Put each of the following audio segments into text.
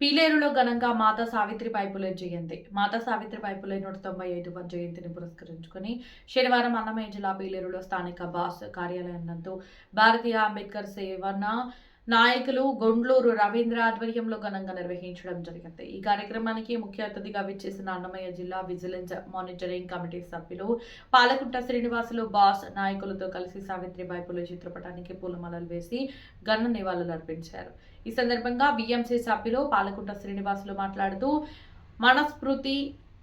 పీలేరులో ఘనంగా మాతా సావిత్రిబాయి పులే జయంతి. మాతా సావిత్రిబాయి పులే నూట తొంభై ఐదవ జయంతిని పురస్కరించుకొని శనివారం అన్నమయ్య జిల్లా పీలేరులో స్థానిక బాస్ కార్యాలయం నందు భారతీయ అంబేద్కర్ సేవన నాయకులు గొండ్లూరు రవీంద్ర ఆధ్వర్యంలో ఘనంగా నిర్వహించడం జరిగింది. ఈ కార్యక్రమానికి ముఖ్య అతిథిగా విచ్చేసిన అన్నమయ్య జిల్లా విజిలెన్స్ మానిటరింగ్ కమిటీ సభ్యులు పాలకుంట శ్రీనివాసులు బాస్ నాయకులతో కలిసి సావిత్రిబాయి పులే చిత్రపటానికి పూలమాలలు వేసి ఘన నివాళులు అర్పించారు. ఈ సందర్భంగా బిఎంసీ సభ్యులు పాలకుంట శ్రీనివాసులు మాట్లాడుతూ మనస్ఫృతి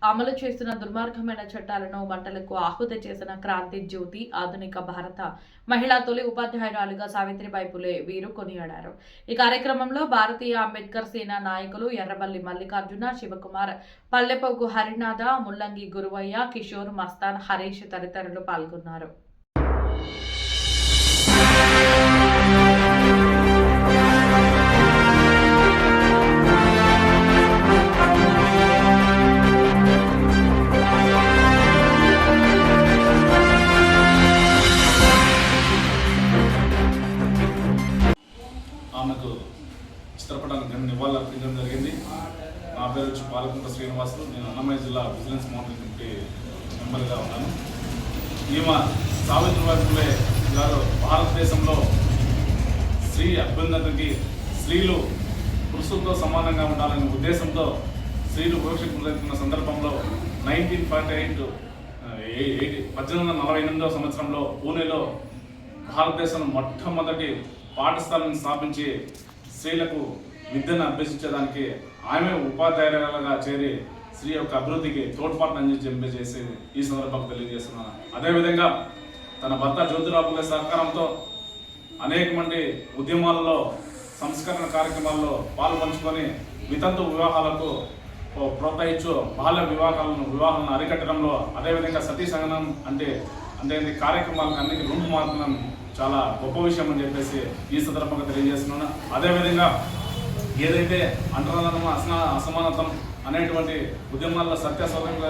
అమలు చేస్తున్న దుర్మార్గమైన చట్టాలను మంటలకు ఆహుతి చేసిన క్రాంతి జ్యోతి ఆధునిక భారత మహిళా తొలి ఉపాధ్యాయురాలుగా సావిత్రిబాయి పులే వీరు కొనియాడారు. ఈ కార్యక్రమంలో భారతీయ అంబేద్కర్ సేన నాయకులు ఎర్రబల్లి మల్లికార్జున శివకుమార్ పల్లెపోగు హరినాథ ముల్లంగి గురువయ్య కిషోర్ మస్తాన్ హరీష్ తదితరులు పాల్గొన్నారు. చిత్రపటానికి నివాళులు అర్పించడం జరిగింది. నా పేరు వచ్చి పాలకుంట శ్రీనివాసులు నేను అన్నమయ్య జిల్లా విజిలెన్స్ మౌంటైన్ కమిటీ మెంబర్గా ఉన్నాను. ఈమె సావిత్రిబాయి పులే గారు భారతదేశంలో స్త్రీ అభ్యున్నతికి స్త్రీలు పురుషులతో సమానంగా ఉండాలనే ఉద్దేశంతో స్త్రీలు వివక్షితున్న సందర్భంలో నైన్టీన్ ఫార్టీ ఎయిట్ పద్దెనిమిది వందల నలభై ఎనిమిదవ సంవత్సరంలో పూణేలో భారతదేశంలో మొట్టమొదటి పాఠశాలను స్థాపించి స్త్రీలకు విద్యను అభ్యసించడానికి ఆమె ఉపాధ్యాయులుగా చేరి స్త్రీ యొక్క అభివృద్ధికి తోడ్పాటు అందించి చేసి ఈ సందర్భంగా తెలియజేస్తున్నాను. అదేవిధంగా తన భర్త జ్యోతిరావు సహకారంతో అనేక మంది ఉద్యమాలలో సంస్కరణ కార్యక్రమాల్లో పాల్పంచుకొని వితంతు వివాహాలకు ప్రోత్సహించు బాల్య వివాహాలను వివాహాలను అరికట్టడంలో అదేవిధంగా సతీ సంగనం అంటే అంటే కార్యక్రమాలకు అన్నిటి రూపు మార్చడం చాలా గొప్ప విషయం అని చెప్పేసి ఈ సందర్భంగా తెలియజేస్తున్నాను. అదేవిధంగా ఏదైతే అంటరాధనం అసనా అసమానతం అనేటువంటి ఉద్యమాల్లో సత్య స్వతంత్ర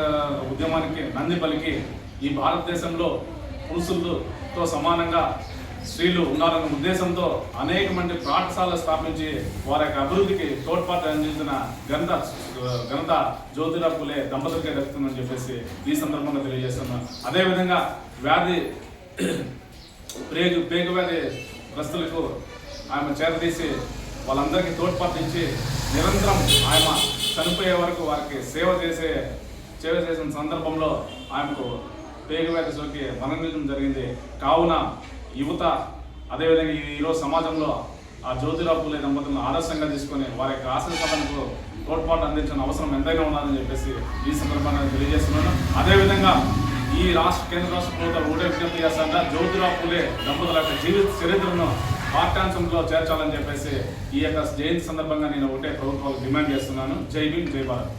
ఉద్యమానికి నంది పలికి ఈ భారతదేశంలో పురుషులతో సమానంగా స్త్రీలు ఉండాలన్న ఉద్దేశంతో అనేక మంది పాఠశాలలు స్థాపించి వారి యొక్క అభివృద్ధికి తోడ్పాటు అందించిన ఘనత ఘనత జ్యోతిరావు పులే దంపతులకే దక్కుతుందని చెప్పేసి ఈ సందర్భంగా తెలియజేస్తున్నాను. అదేవిధంగా వ్యాధి ప్రేగు పేగు వ్యాధి గ్రస్తులకు ఆమె చేరదీసి వాళ్ళందరికీ తోడ్పాటు ఇచ్చి నిరంతరం ఆయన చనిపోయే వరకు వారికి సేవ చేసే సేవ చేసిన సందర్భంలో ఆమెకు పేగు వ్యాధి సోకి మరణించడం జరిగింది. కావున యువత అదేవిధంగా ఈ- ఈరోజు సమాజంలో ఆ జ్యోతిరావు పూలే దంపతులను ఆదర్శంగా తీసుకొని వారి యొక్క ఆశయ తోడ్పాటు అందించిన అవసరం ఎంతైనా ఉన్నదని చెప్పేసి ఈ సందర్భంగా తెలియజేస్తున్నాను. అదేవిధంగా ఈ రాష్ట్ర కేంద్ర రాష్ట్ర ప్రభుత్వాలు ఊడే విజ్ఞప్తి చేస్తాంట జ్యోతిరావు పూలే దంపతుల యొక్క జీవిత చరిత్రను పాఠ్యాంశంలో చేర్చాలని చెప్పేసి ఈ యొక్క జయంతి సందర్భంగా నేను ఒకటే ప్రభుత్వాలకు డిమాండ్ చేస్తున్నాను. జై భీమ్ జై భారత్.